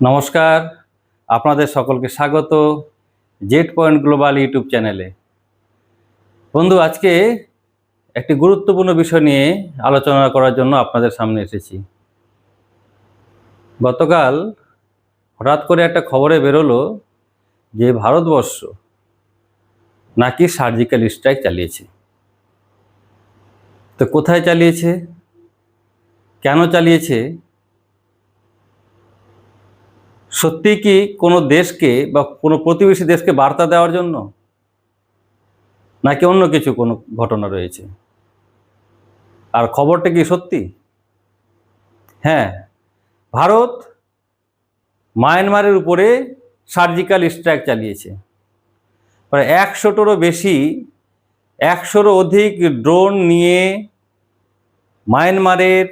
নমস্কার, আপনাদের সকলকে স্বাগত জেট পয়েন্ট গ্লোবাল ইউটিউব চ্যানেলে। বন্ধু, আজকে একটি গুরুত্বপূর্ণ বিষয় নিয়ে আলোচনা করার জন্য আপনাদের সামনে এসেছি। গতকাল হঠাৎ করে একটা খবরে বেরোলো যে ভারতবর্ষ নাকি সার্জিক্যাল স্ট্রাইক চালিয়েছে। তো কোথায় চালিয়েছে? কেন চালিয়েছে? সত্যি কি কোনো দেশকে বা কোনো প্রতিবেশী দেশকে বার্তা দেওয়ার জন্য? নাকি অন্য কিছু কোনো ঘটনা রয়েছে? আর খবরটা কি সত্যি? হ্যাঁ ভারত মায়ানমারের উপরে সার্জিক্যাল স্ট্রাইক চালিয়েছে। প্রায় একশোটারও বেশি, একশোরও অধিক ড্রোন নিয়ে মায়ানমারের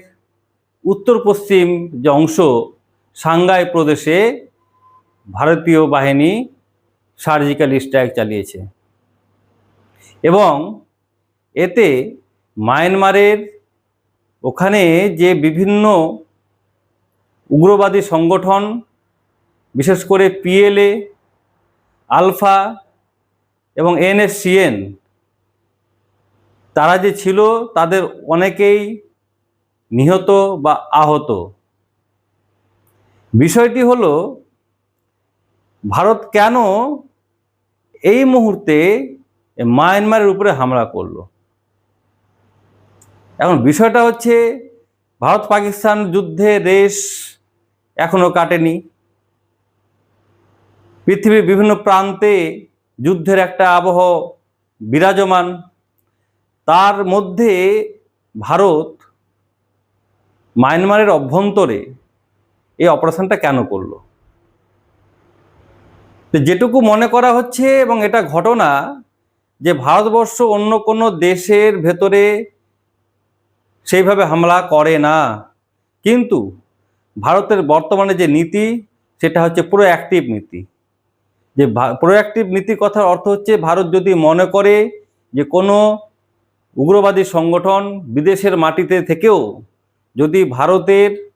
উত্তর পশ্চিম যে অংশ সাংগাই প্রদেশে ভারতীয় বাহিনী সার্জিক্যাল স্ট্রাইক চালিয়েছে। এবং এতে মায়ানমারের ওখানে যে বিভিন্ন উগ্রবাদী সংগঠন, বিশেষ করে পিএলএ, আলফা এবং এনএসসিএন, তারা যে ছিল তাদের অনেকেই নিহত বা আহত। বিষয়টি হলো, ভারত কেন এই মুহূর্তে মায়ানমারের উপরে হামলা করল? এখন বিষয়টা হচ্ছে ভারত পাকিস্তান যুদ্ধে রেশ এখনও কাটেনি। পৃথিবীর বিভিন্ন প্রান্তে যুদ্ধের একটা আবহ বিরাজমান। তার মধ্যে ভারত মায়ানমারের অভ্যন্তরে এই অপারেশনটা কেন করল? যেটুকু মনে করা হচ্ছে এবং এটা ঘটনা যে ভারতবর্ষ অন্য কোনো দেশের ভেতরে সেইভাবে হামলা করে না। কিন্তু ভারতের বর্তমানে যে নীতি, সেটা হচ্ছে প্রো অ্যাক্টিভ নীতি। যে প্রো অ্যাক্টিভ নীতির কথার অর্থ হচ্ছে ভারত যদি মনে করে যে কোনো উগ্রবাদী সংগঠন বিদেশের মাটিতে থেকেও যদি ভারতের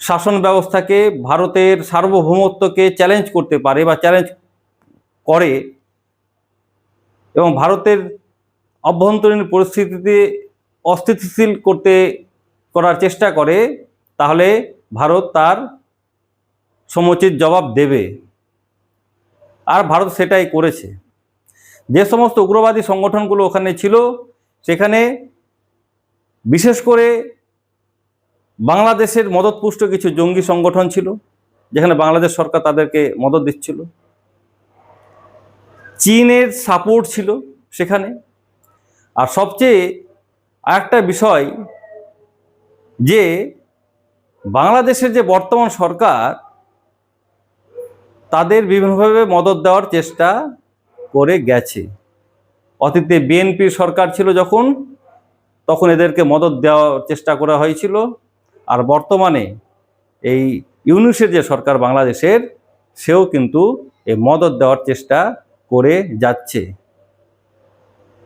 শাসন ব্যবস্থাকে ভারতের সার্বভৌমত্বকে চ্যালেঞ্জ করতে পারে বা চ্যালেঞ্জ করে এবং ভারতের অভ্যন্তরীণ পরিস্থিতিতে অস্থিতিশীল করতে, করার চেষ্টা করে, তাহলে ভারত তার সমুচিত জবাব দেবে। আর ভারত সেটাই করেছে। যে সমস্ত উগ্রবাদী সংগঠনগুলো ওখানে ছিল, সেখানে বিশেষ করে বাংলাদেশের মদতপুষ্ট কিছু জঙ্গি সংগঠন ছিল, যেখানে বাংলাদেশ সরকার তাদেরকে মদত দিচ্ছিল। চীনের সাপোর্ট ছিল সেখানে। আর সবচেয়ে আরেকটা বিষয় যে, বাংলাদেশের যে বর্তমান সরকার, তাদের বিভিন্নভাবে মদত দেওয়ার চেষ্টা করে গেছে। অতীতে বিএনপির সরকার ছিল যখন, তখন এদেরকে মদত দেওয়ার চেষ্টা করা হয়েছিল। আর বর্তমানে এই ইউনুসের যে সরকার বাংলাদেশের, সেও কিন্তু এই মদত দেওয়ার চেষ্টা করে যাচ্ছে।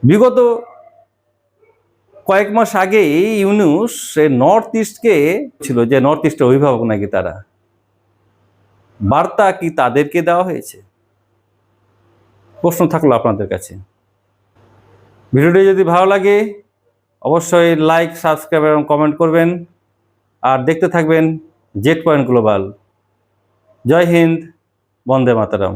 বিগত কয়েক মাস আগে ইউনুস নর্থ ইস্টকে ছিল, যে নর্থ ইস্টের অভিভাবক নাকি তারা, বার্তা কি তাদেরকে দেওয়া হয়েছে? প্রশ্ন থাকল আপনাদের কাছে। ভিডিওটি যদি ভালো লাগে, অবশ্যই লাইক, সাবস্ক্রাইব এবং কমেন্ট করবেন। আর দেখতে থাকবেন জেট পয়েন্ট গ্লোবাল। জয় হিন্দ বন্দে মাতারাম।